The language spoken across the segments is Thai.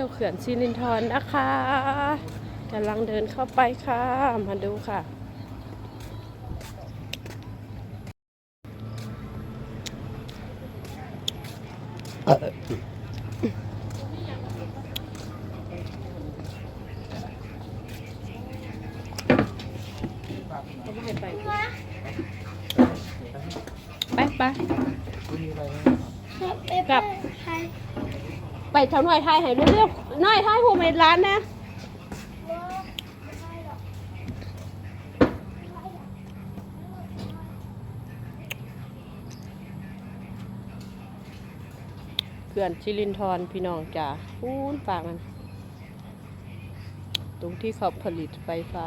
ที่ยวเขื่อนซิลินทรนะคะกำลังเดินเข้าไปค่ะ มาดูค่ะไปไปกลับ ไปเท่าหน่อยไทยให้เรื่องๆหน่อยไทยหูเม็ดร้านนะเขื่อนชิลินทรพี่น้องจ้าพูนฝากมัน ตรงที่เขาผลิตไฟฟ้า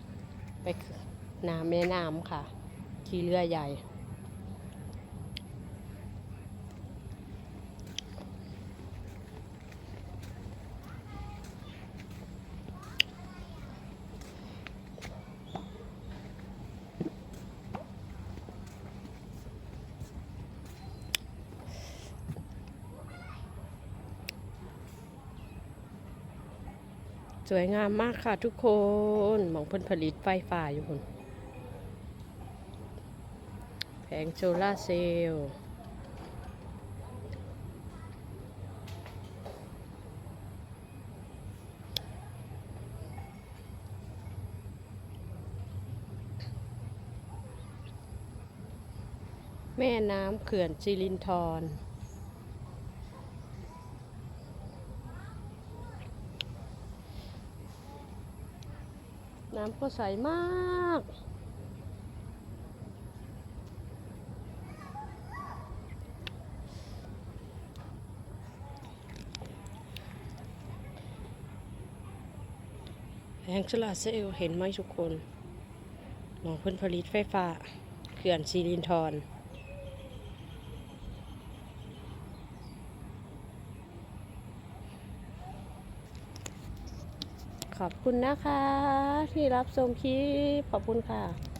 ไปน้ำแม่น้ำค่ะขี่เรือใหญ่ สวยงามมากค่ะทุกคนมองเพิ่นผลิตไฟฟ้าอยู่คนแผงโซลาเซลล์แม่น้ำเขื่อนจิรินทร น้ำก็ใสมาก แผงสลาเซลเห็นไหมทุกคนหมองพ้นผลิตไฟฟ้า เขื่อนซีรินทร์ ขอบคุณนะคะ ที่รับชมคลิป ขอบคุณค่ะ